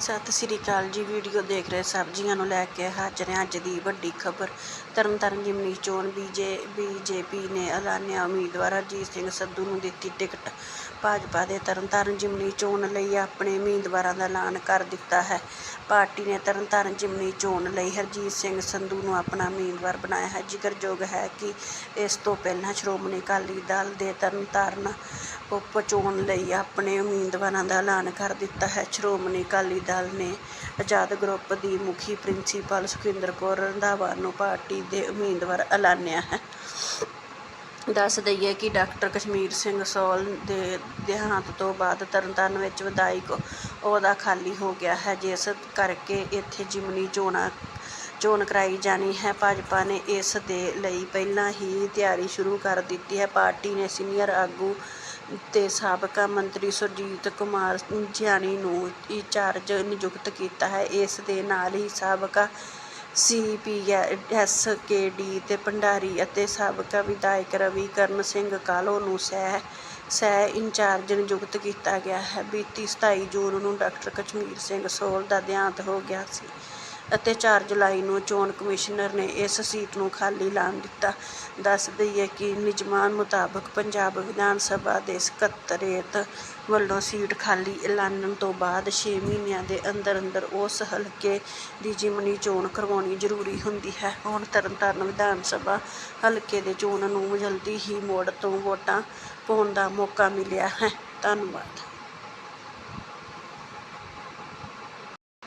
ਸਤਿ ਸ੍ਰੀ ਅਕਾਲ ਜੀ, ਵੀਡੀਓ ਦੇਖ ਰਹੇ ਸਭ ਜੀਆਂ ਨੂੰ ਲੈ ਕੇ ਹਾਜ਼ਰ ਹਾਂ ਅੱਜ ਦੀ ਵੱਡੀ ਖਬਰ। ਤਰਨਤਾਰਨ ਜਿਮਨੀ ਚੋਣ ਬੀਜੇ, ਬੀਜੇਪੀ ਨੇ ਐਲਾਨਿਆ ਉਮੀਦਵਾਰ ਹਰਜੀਤ ਸਿੰਘ ਸੰਧੂ ਨੂੰ ਦਿੱਤੀ ਟਿਕਟ। ਭਾਜਪਾ ਦੇ ਤਰਨਤਾਰਨ ਜਿਮਨੀ ਚੋਣ ਲਈ ਆਪਣੇ ਉਮੀਦਵਾਰਾਂ ਦਾ ਐਲਾਨ ਕਰ ਦਿੱਤਾ ਹੈ। ਪਾਰਟੀ ਨੇ ਤਰਨਤਾਰਨ ਜਿਮਨੀ ਚੋਣ ਲਈ ਹਰਜੀਤ ਸਿੰਘ ਸੰਧੂ ਨੂੰ ਆਪਣਾ ਉਮੀਦਵਾਰ ਬਣਾਇਆ ਹੈ। ਜ਼ਿਕਰਯੋਗ ਹੈ ਕਿ ਇਸ ਤੋਂ ਪਹਿਲਾਂ ਸ਼੍ਰੋਮਣੀ ਅਕਾਲੀ ਦਲ ਦੇ ਤਰਨਤਾਰਨ ਉਪ ਚੋਣ ਲਈ ਆਪਣੇ ਉਮੀਦਵਾਰਾਂ ਦਾ ਐਲਾਨ ਕਰ ਦਿੱਤਾ ਹੈ। ਸ਼੍ਰੋਮਣੀ ਅਕਾਲੀ ਦਲ ਨੇ ਆਜ਼ਾਦ ਗਰੁੱਪ ਦੀ ਮੁਖੀ ਪ੍ਰਿੰਸੀਪਲ ਸੁਖਿੰਦਰ ਕੌਰ ਰੰਧਾਵਾ ਨੂੰ ਪਾਰਟੀ ਦੇ ਉਮੀਦਵਾਰ ਐਲਾਨਿਆ ਹੈ। ਦੱਸ ਦਈਏ ਕਿ ਡਾਕਟਰ ਕਸ਼ਮੀਰ ਸਿੰਘ ਸੋਲ ਦੇ ਦੇਹਾਂਤ ਤੋਂ ਬਾਅਦ ਤਰਨਤਾਰਨ ਵਿੱਚ ਵਿਧਾਇਕ ਅਹੁਦਾ ਖਾਲੀ ਹੋ ਗਿਆ ਹੈ, ਜਿਸ ਕਰਕੇ ਇੱਥੇ ਜਿਮਨੀ ਚੋਣਾਂ, ਚੋਣ ਕਰਾਈ ਜਾਣੀ ਹੈ। ਭਾਜਪਾ ਨੇ ਇਸ ਦੇ ਲਈ ਪਹਿਲਾਂ ਹੀ ਤਿਆਰੀ ਸ਼ੁਰੂ ਕਰ ਦਿੱਤੀ ਹੈ। ਪਾਰਟੀ ਨੇ ਸੀਨੀਅਰ ਆਗੂ ਤੇ ਸਾਬਕਾ ਮੰਤਰੀ ਸੁਰਜੀਤ ਕੁਮਾਰ ਜਿਆਣੀ ਨੂੰ ਇੰਚਾਰਜ ਨਿਯੁਕਤ ਕੀਤਾ ਹੈ। ਇਸ ਦੇ ਨਾਲ ਹੀ ਸਾਬਕਾ ਸੀਪੀਐਸਕੇਡੀ ਤੇ ਭੰਡਾਰੀ ਅਤੇ ਸਾਬਕਾ ਵਿਧਾਇਕ ਰਵੀ ਕਰਨ ਸਿੰਘ ਕਾਹਲੋਂ ਨੂੰ ਸਹਿ ਸਹਿ ਇੰਚਾਰਜ ਨਿਯੁਕਤ ਕੀਤਾ ਗਿਆ ਹੈ। ਬੀਤੀ 27 ਜੂਨ ਨੂੰ ਡਾਕਟਰ ਕਸ਼ਮੀਰ ਸਿੰਘ ਸੋਲ ਦਾ ਦੇਹਾਂਤ ਹੋ ਗਿਆ ਸੀ। ਅਤੇ 4 ਜੁਲਾਈ ਨੂੰ ਚੋਣ ਕਮਿਸ਼ਨਰ ਨੇ ਇਸ ਸੀਟ ਨੂੰ ਖਾਲੀ ਐਲਾਨ ਦਿੱਤਾ। ਦੱਸ ਦਈਏ ਕਿ ਨਿਯਮਾਂ ਮੁਤਾਬਕ ਪੰਜਾਬ ਵਿਧਾਨ ਸਭਾ ਦੇ ਸਕੱਤਰੇਤ ਵੱਲੋਂ ਸੀਟ ਖਾਲੀ ਐਲਾਨਣ ਤੋਂ ਬਾਅਦ 6 ਮਹੀਨਿਆਂ ਦੇ ਅੰਦਰ ਅੰਦਰ ਉਸ ਹਲਕੇ ਦੀ ਜਿਮਨੀ ਚੋਣ ਕਰਵਾਉਣੀ ਜ਼ਰੂਰੀ ਹੁੰਦੀ ਹੈ। ਹੁਣ ਤਰਨਤਾਰਨ ਵਿਧਾਨ ਸਭਾ ਹਲਕੇ ਦੇ ਚੋਣ ਨੂੰ ਜਲਦੀ ਹੀ ਮੋੜ ਤੋਂ ਵੋਟਾਂ ਪਾਉਣ ਦਾ ਮੌਕਾ ਮਿਲਿਆ ਹੈ। ਧੰਨਵਾਦ।